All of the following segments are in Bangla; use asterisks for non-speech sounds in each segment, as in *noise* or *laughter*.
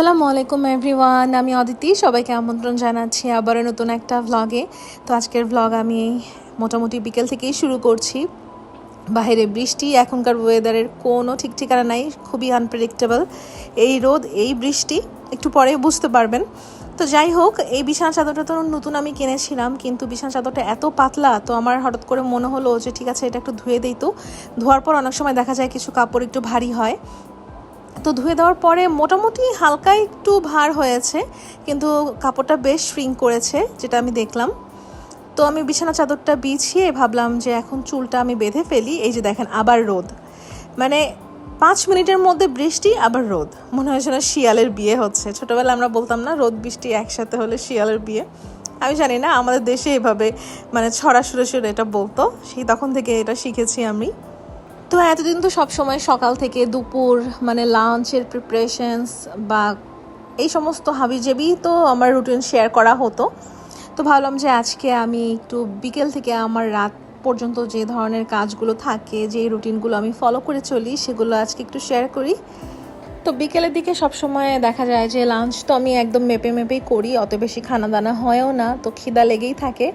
আসসালামু আলাইকুম এভরিওয়ান আমি অদিতি, সবাইকে আমন্ত্রণ জানাচ্ছি আবারও নতুন একটা ভ্লগে তো আজকের ভ্লগ আমি মোটামুটি বিকেল থেকেই শুরু করছি। বাইরে বৃষ্টি, এখনকার ওয়েদারের কোনো ঠিক ঠিকানা নাই, খুবই আনপ্রেডিক্টেবল এই রোদ, এই বৃষ্টি, একটু পরে বুঝতে পারবেন। তো যাই হোক, এই বিছানা চাদরটা তো নতুন আমি কিনেছিলাম, কিন্তু বিছানা চাদরটা এত পাতলা, তো আমার হঠাৎ করে মনে হলো যে ঠিক আছে, এটা একটু ধুয়ে দিই তো। ধোয়ার পর অনেক সময় দেখা যায় কিছু কাপড় একটু ভারী হয়। তো ধুয়ে দেওয়ার পরে মোটামুটি হালকা একটু ভার হয়েছে, কিন্তু কাপড়টা বেশ শ্রিঙ্ক করেছে, যেটা আমি দেখলাম। তো আমি বিছানা চাদরটা বিছিয়ে ভাবলাম যে এখন চুলটা আমি বেঁধে ফেলি, এই যে দেখেন, আবার রোদ। মানে পাঁচ মিনিটের মধ্যে বৃষ্টি, আবার রোদ। মনে হয়েছে না শিয়ালের বিয়ে হচ্ছে। ছোটোবেলা আমরা বলতাম না, রোদ, বৃষ্টি একসাথে হলে শিয়ালের বিয়ে। আমি জানি না, আমাদের দেশে এভাবে মানে ছড়া সুরে সুরে এটা বলতো। সেই তখন থেকে এটা শিখেছি আমি। তো এতদিন তো সব সময় সকাল থেকে দুপুর মানে লাঞ্চের প্রিপারেশনস বা এই সমস্ত হাবিজেবি তো আমার রুটিন শেয়ার করা হতো। তো ভাবলাম যে আজকে আমি একটু বিকেল থেকে আমার রাত পর্যন্ত যে ধরনের কাজগুলো থাকে, যে রুটিনগুলো আমি ফলো করে চলি, সেগুলো আজকে একটু শেয়ার করি। তো বিকেলের দিকে সব সময় দেখা যায় যে লাঞ্চ তো আমি একদম মেপে মেপেই করি, অত বেশি খানা দানা হয়ও না, তো খিদা লেগেই থাকে।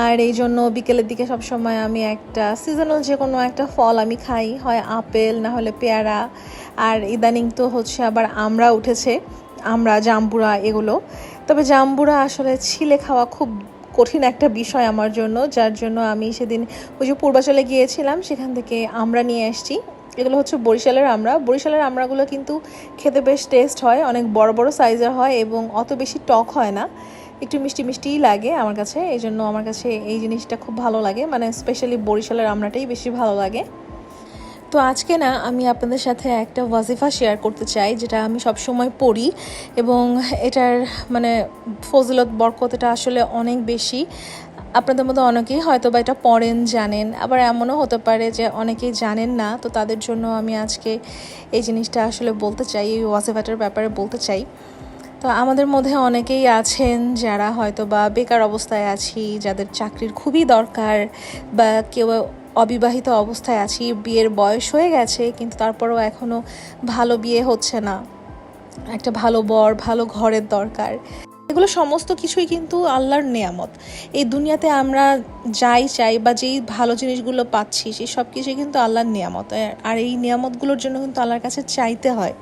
আর এই জন্য বিকেলের দিকে সব সময় আমি একটা সিজনাল যে কোনো একটা ফল আমি খাই, হয় আপেল, না হলে পেয়ারা। আর ইদানিং তো হচ্ছে আবার আমরা উঠেছে আমরা জাম্বুরা এগুলো। তবে জাম্বুরা আসলে ছিলে খাওয়া খুব কঠিন একটা বিষয় আমার জন্য, যার জন্য আমি সেদিন ওই যে পূর্বাচলে গিয়েছিলাম, সেখান থেকে আমরা নিয়ে এসেছি। এগুলো হচ্ছে বরিশালের আমরা। বরিশালের আমড়াগুলো কিন্তু খেতে বেশ টেস্ট হয়, অনেক বড় বড় সাইজের হয় এবং অত বেশি টক হয় না। একটু মিষ্টি মিষ্টিই লাগে আমার কাছে এই জন্য আমার কাছে এই জিনিসটা খুব ভালো লাগে। মানে স্পেশালি বরিশালের আমড়াটাই বেশি ভালো লাগে। তো আজকে না, আমি আপনাদের সাথে একটা ওয়াজিফা শেয়ার করতে চাই, যেটা আমি সব সময় পড়ি এবং এটার মানে ফজিলত বরকত এটা আসলে অনেক বেশি। আপনাদের মধ্যে অনেকেই হয়তো বা এটা পড়েন, জানেন। আবার এমনও হতে পারে যে অনেকেই জানেন না, তো তাদের জন্য আমি আজকে এই জিনিসটা আসলে বলতে চাই, এই ওয়াজিফাটার ব্যাপারে বলতে চাই। তো আমাদের মধ্যে অনেকেই আছেন যারা হয়তো বা বেকার অবস্থায় আছি, যাদের চাকরির খুবই দরকার বা কেউ অবিবাহিত অবস্থায় আছি, বিয়ের বয়স হয়ে গেছে, কিন্তু তারপরেও এখনও ভালো বিয়ে হচ্ছে না। একটা ভালো বর, ভালো ঘরের দরকার। এগুলো সমস্ত কিছুই কিন্তু আল্লাহর নেয়ামত। এই দুনিয়াতে আমরা যাই, চাই বা যেই ভালো জিনিসগুলো পাচ্ছি, সেই সব কিছুই কিন্তু আল্লাহর নিয়ামত। আর এই নিয়ামতগুলোর জন্য কিন্তু আল্লাহর কাছে চাইতে হয়।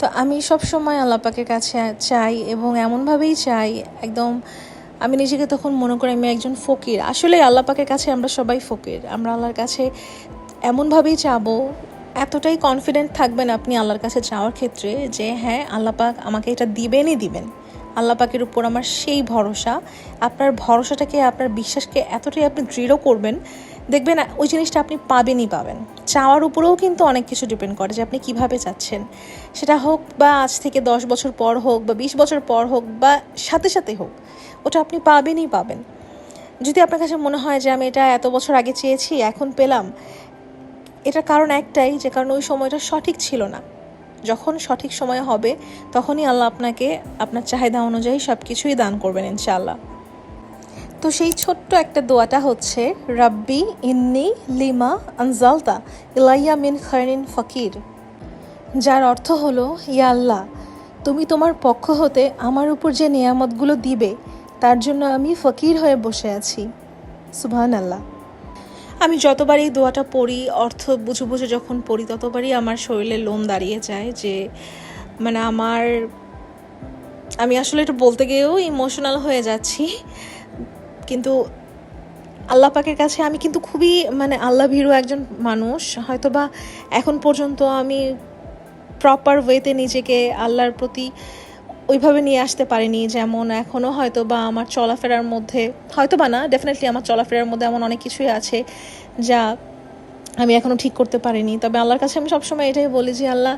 তো আমি সব সময় আল্লাহ পাকের কাছে চাই এবং এমনভাবেই চাই, একদম আমি নিজেকে তখন মনে করি আমি একজন ফকির। আসলে আল্লাহ পাকের কাছে আমরা সবাই ফকির। আমরা আল্লাহর কাছে এমনভাবেই চাবো, এতটাই কনফিডেন্ট থাকবেন আপনি আল্লাহর কাছে চাওয়ার ক্ষেত্রে যে হ্যাঁ আল্লাহ পাক আমাকে এটা দিবেনই দিবেন। আল্লাহ পাকের উপর আমার সেই ভরসা। আপনার ভরসাটাকে, আপনার বিশ্বাসকে এতটাই আপনি দৃঢ় করবেন, দেখবেন ওই জিনিসটা আপনি পাবেনই পাবেন। চাওয়ার উপরেও কিন্তু অনেক কিছু ডিপেন্ড করে যে আপনি কীভাবে চাচ্ছেন। সেটা হোক বা আজ থেকে দশ বছর পর হোক বা বিশ বছর পর হোক বা সাথে সাথে হোক, ওটা আপনি পাবেনই পাবেন। যদি আপনার কাছে মনে হয় যে আমি এটা এত বছর আগে চেয়েছি, এখন পেলাম, এটার কারণ একটাই যে কারণ ওই সময়টা সঠিক ছিল না। যখন সঠিক সময় হবে, তখনই আল্লাহ আপনাকে আপনার চাহিদা অনুযায়ী সব কিছুই দান করবেন ইনশাআল্লাহ। তো সেই ছোট্ট একটা দোয়াটা হচ্ছে, রাব্বি ইন্নি লিমা আনজালতা ইলাইয়া মিন খয়রিন ফকির। যার অর্থ হলো, ইয়া আল্লাহ, তুমি তোমার পক্ষ হতে আমার উপর যে নিয়ামতগুলো দিবে, তার জন্য আমি ফকির হয়ে বসে আছি। সুবহান আল্লাহ আমি যতবার এই দোয়াটা পড়ি, অর্থ বুঝে বুঝে যখন পড়ি, ততবারই আমার শরীরে লোম দাঁড়িয়ে যায় যে মানে আমার, আমি আসলে এটা বলতে গিয়েও ইমোশনাল হয়ে যাচ্ছি। কিন্তু আল্লাহ পাকের কাছে আমি কিন্তু খুবই মানে আল্লাহ ভীরু একজন মানুষ। হয়তো বা এখন পর্যন্ত আমি প্রপার ওয়েতে নিজেকে আল্লাহর প্রতি ওইভাবে নিয়ে আসতে পারিনি, যেমন এখনও হয়তো বা আমার চলাফেরার মধ্যে হয়তো বা না ডেফিনেটলি আমার চলাফেরার মধ্যে এমন অনেক কিছুই আছে যা আমি এখনও ঠিক করতে পারিনি। তবে আল্লাহর কাছে আমি সবসময় এটাই বলি যে, আল্লাহ,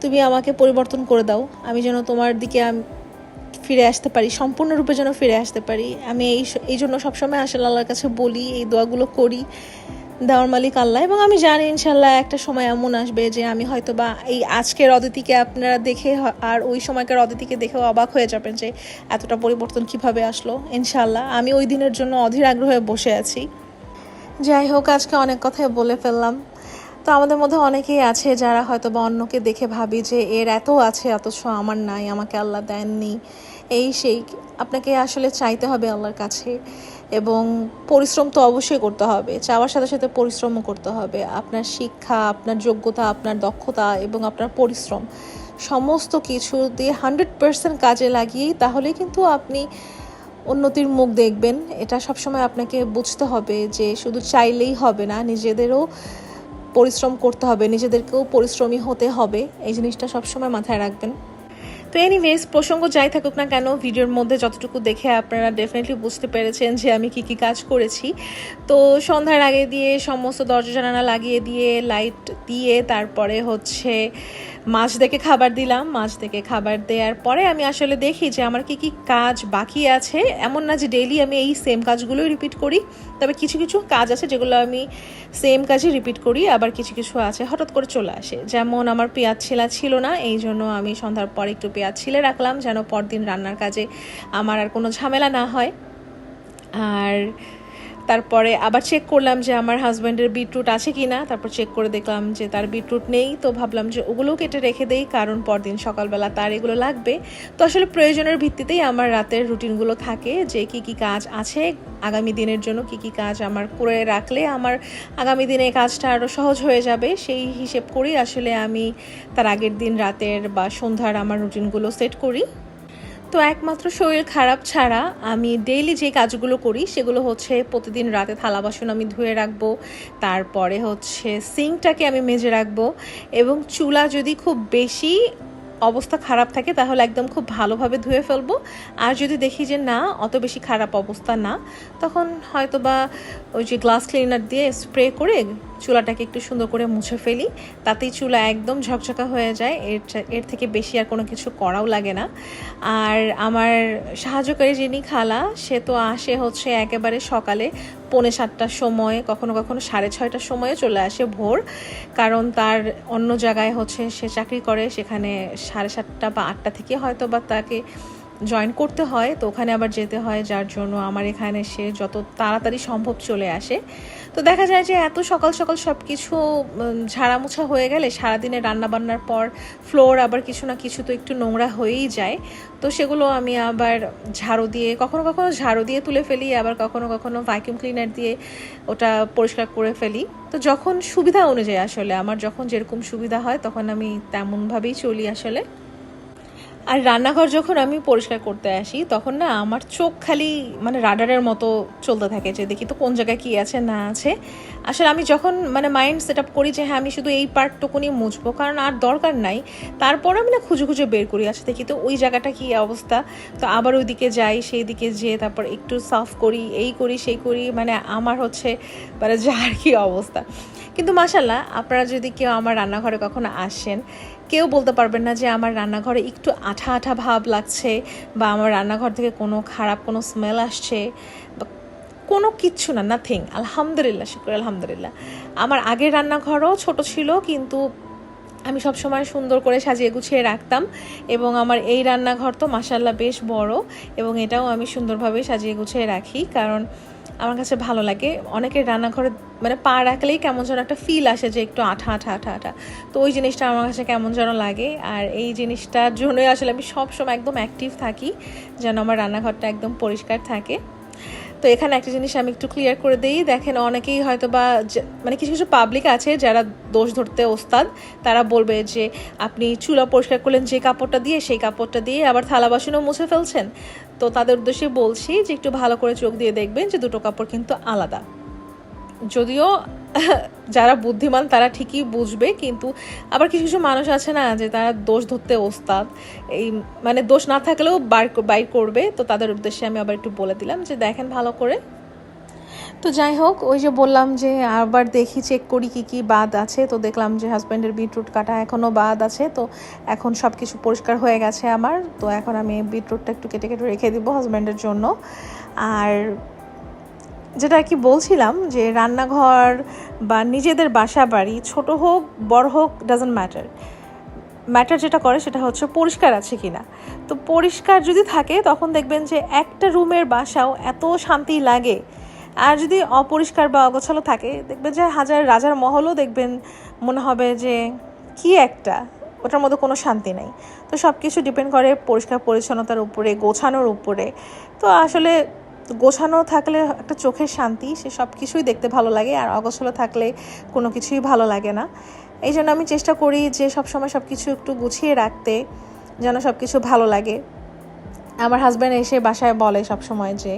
তুমি আমাকে পরিবর্তন করে দাও। আমি যেন তোমার দিকে ফিরে আসতে পারি, সম্পূর্ণরূপে যেন ফিরে আসতে পারি। আমি এই এই জন্য সবসময় আসলে আল্লাহর কাছে বলি, এই দোয়াগুলো করি। দেওয়ার মালিক আল্লাহ। এবং আমি জানি ইনশাল্লাহ একটা সময় এমন আসবে যে আমি হয়তো বা এই আজকের অদিতিকে আপনারা দেখে আর ওই সময়কার অদিতিকে দেখেও অবাক হয়ে যাবেন যে এতটা পরিবর্তন কীভাবে আসলো। ইনশাল্লাহ, আমি ওই দিনের জন্য অধীর আগ্রহে বসে আছি। যাই হোক, আজকে অনেক কথাই বলে ফেললাম। তো আমাদের মধ্যে অনেকেই আছে যারা হয়তো বা অন্যকে দেখে ভাবি যে এর এত আছে, অথচ আমার নাই, আমাকে আল্লাহ দেননি। এই সেই, আপনাকে আসলে চাইতে হবে আল্লাহর কাছে। এবং পরিশ্রম তো অবশ্যই করতে হবে। চাওয়ার সাথে সাথে পরিশ্রমও করতে হবে। আপনার শিক্ষা, আপনার যোগ্যতা, আপনার দক্ষতা এবং আপনার পরিশ্রম সমস্ত কিছু দিয়ে হান্ড্রেড পার্সেন্ট কাজে লাগিয়েই তাহলে কিন্তু আপনি উন্নতির মুখ দেখবেন। এটা সবসময় আপনাকে বুঝতে হবে যে শুধু চাইলেই হবে না, নিজেদেরও পরিশ্রম করতে হবে, নিজেদেরকেও পরিশ্রমী হতে হবে। এই জিনিসটা সবসময় মাথায় রাখবেন। তো এনিওয়েজ প্রসঙ্গ যাই থাকুক না কেন, ভিডিওর মধ্যে যতটুকু দেখে আপনারা ডেফিনেটলি বুঝতে পেরেছেন যে আমি কি কি কাজ করেছি। তো সন্ধ্যার আগে দিয়ে সমস্ত দরজা জানালা লাগিয়ে দিয়ে লাইট দিয়ে তারপরে হচ্ছে মাছ দেখে খাবার দিলাম, মাছ দেখে খাবার দেওয়ার পরে আমি আসলে দেখি যে আমার কি কি কাজ বাকি আছে। এমন না যে ডেইলি আমি এই সেম কাজগুলোই রিপিট করি, তবে কিছু কিছু কাজ আছে যেগুলো আমি সেম কাজই রিপিট করি, আবার কিছু কিছু আছে হঠাৎ করে চলে আসে। যেমন আমার পেঁয়াজ ছেলা ছিল না এই জন্য আমি সন্ধ্যার পর একটু পেঁয়াজ ছিলে রাখলাম যেন পরদিন রান্নার কাজে আমার আর কোনো ঝামেলা না হয়। আর তারপরে আবার চেক করলাম যে আমার হাজব্যান্ডের বিটরুট আছে কি না তারপর চেক করে দেখলাম যে তার বিটরুট নেই, তো ভাবলাম যে ওগুলোও কেটে রেখে দেই, কারণ পরদিন সকালবেলা তার এগুলো লাগবে। তো আসলে প্রয়োজনের ভিত্তিতেই আমার রাতের রুটিনগুলো থাকে যে কি কি কাজ আছে, আগামী দিনের জন্য কি কি কাজ আমার করে রাখলে আমার আগামী দিনে কাজটা আরও সহজ হয়ে যাবে। সেই হিসেব করেই আসলে আমি তার আগের দিন রাতের বা সন্ধ্যার আমার রুটিনগুলো সেট করি। তো একমাত্র শরীর খারাপ ছাড়া আমি ডেইলি যে কাজগুলো করি, সেগুলো হচ্ছে প্রতিদিন রাতে থালা বাসন আমি ধুয়ে রাখব, তারপরে হচ্ছে সিঙ্কটাকে আমি মেজে রাখব এবং চুলা যদি খুব বেশি অবস্থা খারাপ থাকে, তাহলে একদম খুব ভালোভাবে ধুয়ে ফেলব। আর যদি দেখি যে না, অত বেশি খারাপ অবস্থা না, তখন হয়তো বা ওই যে গ্লাস ক্লিনার দিয়ে স্প্রে করে চুলাটাকে একটু সুন্দর করে মুছে ফেলি। তাতেই চুলা একদম ঝকঝকা হয়ে যায়। এর এর থেকে বেশি আর কোনো কিছু করাও লাগে না। আর আমার সাহায্যকারী যিনি খালা, সে তো আসে হচ্ছে একেবারে সকালে পৌনে সাতটার সময়, কখনো কখনো সাড়ে ছয়টার সময়ে চলে আসে ভোর। কারণ তার অন্য জায়গায় হচ্ছে সে চাকরি করে, সেখানে সাড়ে সাতটা বা আটটা থেকে হয়তো বা তাকে জয়েন করতে হয়। তো ওখানে আবার যেতে হয়, যার জন্য আমার এখানে সে যত তাড়াতাড়ি সম্ভব চলে আসে। তো দেখা যায় যে এত সকাল সকাল সব কিছু ঝাড়ামোছা হয়ে গেলে সারাদিনে রান্নাবান্নার পর ফ্লোর আবার কিছু না কিছু তো একটু নোংরা হয়েই যায়। তো সেগুলো আমি আবার ঝাড়ু দিয়ে, কখনো কখনো ঝাড়ু দিয়ে তুলে ফেলি, আবার কখনো কখনো ভ্যাকিউম ক্লিনার দিয়ে ওটা পরিষ্কার করে ফেলি। তো যখন সুবিধা অনুযায়ী আসলে, আমার যখন যেরকম সুবিধা হয়, তখন আমি তেমনভাবেই চলি আসলে। আর রান্নাঘর যখন আমি পরিষ্কার করতে আসি, তখন না আমার চোখ খালি মানে রাডারের মতো চলতে থাকে যে দেখি তো কোন জায়গায় কী আছে, না আছে। আসলে আমি যখন মানে মাইন্ড সেট আপ করি যে হ্যাঁ আমি শুধু এই পার্টটুকুনি মুছবো, কারণ আর দরকার নাই। তারপর আমি না খুঁজে খুঁজে বের করি আচ্ছা দেখি তো ওই জায়গাটা কী অবস্থা। তো আবার ওই দিকে যাই সেই দিকে যেয়ে তারপর একটু সাফ করি, এই করি, সেই করি মানে আমার হচ্ছে মানে যার কি অবস্থা। কিন্তু মাসাল্লাহ আপনারা যদি কেউ আমার রান্নাঘরে কখনো আসেন কেউ বলতে পারবেন না যে আমার রান্নাঘরে একটু আঠা আঠা ভাব লাগছে বা আমার রান্নাঘর থেকে কোনো খারাপ কোনো স্মেল আসছে বা কোনো কিচ্ছু না নাথিং আলহামদুলিল্লাহ, শুক্র, আলহামদুলিল্লাহ। আমার আগের রান্নাঘরও ছোট ছিল, কিন্তু আমি সব সময় সুন্দর করে সাজিয়ে গুছিয়ে রাখতাম এবং আমার এই রান্নাঘর তো মাসাল্লাহ বেশ বড় এবং এটাও আমি সুন্দরভাবে সাজিয়ে গুছিয়ে রাখি, কারণ আমার কাছে ভালো লাগে। অনেকের রান্নাঘরে মানে পা রাখলেই কেমন যেন একটা ফিল আসে যে একটু আঠা আঠা আঠা আঠা। তো ওই জিনিসটা আমার কাছে কেমন যেন লাগে। আর এই জিনিসটার জন্যই আসলে আমি সবসময় একদম অ্যাক্টিভ থাকি, যেন আমার রান্নাঘরটা একদম পরিষ্কার থাকে। তো এখানে একটা জিনিস আমি একটু ক্লিয়ার করে দিই। দেখেন অনেকেই হয়তো বা মানে কিছু কিছু পাবলিক আছে যারা দোষ ধরতে ওস্তাদ। তারা বলবে যে, আপনি চুলা পরিষ্কার করলেন যে কাপড়টা দিয়ে, সেই কাপড়টা দিয়ে আবার থালা বাসনও মুছে ফেলছেন? তো তাদের উদ্দেশ্যে বলছি যে একটু ভালো করে চোখ দিয়ে দেখবেন যে দুটো কাপড় কিন্তু আলাদা। যদিও *laughs* যারা বুদ্ধিমান তারা ঠিকই বুঝবে, কিন্তু আবার কিছু কিছু মানুষ আছে না যে তারা দোষ ধরতে ওস্তাদ। এই মানে দোষ না থাকলেও বাইর করবে। তো তাদের উদ্দেশ্যে আমি আবার একটু বলে দিলাম যে দেখেন ভালো করে। তো যাই হোক, ওই যে বললাম যে আবার দেখি চেক করি কি কি বাদ আছে। তো দেখলাম যে হাজব্যান্ডের বিটরুট কাটা এখনও বাদ আছে। তো এখন সব কিছু পরিষ্কার হয়ে গেছে আমার। তো এখন আমি বিটরুটটা একটু কেটে কেটে রেখে দিব হাজব্যান্ডের জন্য। আর যেটা আর কি বলছিলাম যে রান্নাঘর বা নিজেদের বাসা বাড়ি ছোট হোক, বড় হোক ডাজন্ট ম্যাটার ম্যাটার যেটা করে সেটা হচ্ছে পরিষ্কার আছে কি না তো পরিষ্কার যদি থাকে, তখন দেখবেন যে একটা রুমের বাসাও এত শান্তি লাগে। আর যদি অপরিষ্কার বা অগোছালো থাকে, দেখবেন যে হাজার রাজার মহলও দেখবেন মনে হবে যে কি একটা, ওটার মধ্যে কোনো শান্তি নেই। তো সব কিছু ডিপেন্ড করে পরিষ্কার পরিচ্ছন্নতার উপরে, গোছানোর উপরে। তো আসলে গোছানো থাকলে একটা চোখের শান্তি, সে সব কিছুই দেখতে ভালো লাগে, আর অগোছালো থাকলে কোনো কিছুই ভালো লাগে না। এই জন্য আমি চেষ্টা করি যে সবসময় সব কিছু একটু গুছিয়ে রাখতে যেন সব কিছু ভালো লাগে। আমার হাজব্যান্ড এসে বাসায় বলে সব সময় যে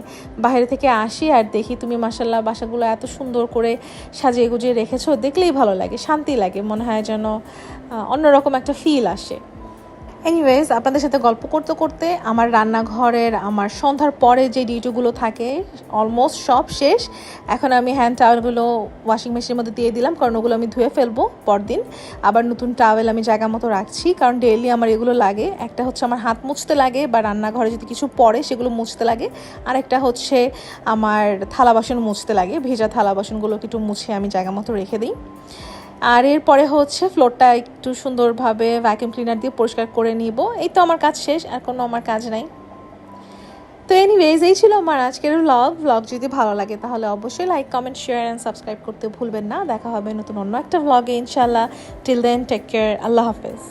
বাইরে থেকে আসি আর দেখি তুমি মাসাল্লাহ বাসাগুলো এত সুন্দর করে সাজিয়ে গুজিয়ে রেখেছো, দেখলেই ভালো লাগে, শান্তি লাগে। মনে হয় যেন অন্যরকম একটা ফিল আসে। এনিওয়েজ আপনাদের সাথে গল্প করতে করতে আমার রান্নাঘরের, আমার সন্ধ্যার পরে যে ডিউটিগুলো থাকে অলমোস্ট সব শেষ। এখন আমি হ্যান্ড টাওয়েলগুলো ওয়াশিং মেশিনের মধ্যে দিয়ে দিলাম, কারণ ওগুলো আমি ধুয়ে ফেলব পরদিন। আবার নতুন টাওয়েল আমি জায়গা মতো রাখছি, কারণ ডেইলি আমার এগুলো লাগে। একটা হচ্ছে আমার হাত মুছতে লাগে, বা রান্নাঘরে যদি কিছু পড়ে সেগুলো মুছতে লাগে। আর একটা হচ্ছে আমার থালা বাসন মুছতে লাগে, ভেজা থালা বাসনগুলোকে একটু মুছে আমি জায়গা মতো রেখে দিই। আর এরপরে হচ্ছে ফ্লোরটা একটু সুন্দরভাবে ভ্যাকিউম ক্লিনার দিয়ে পরিষ্কার করে নিব। এই তো আমার কাজ শেষ, আর কোনো আমার কাজ নাই। তো এনিওয়েজ এই ছিল আমার আজকের ব্লগ ব্লগ যদি ভালো লাগে তাহলে অবশ্যই like comment share and subscribe করতে ভুলবেন না। দেখা হবে নতুন অন্য একটা ব্লগে ইনশাল্লাহ টিল দেন টেক কেয়ার আল্লাহ হাফেজ।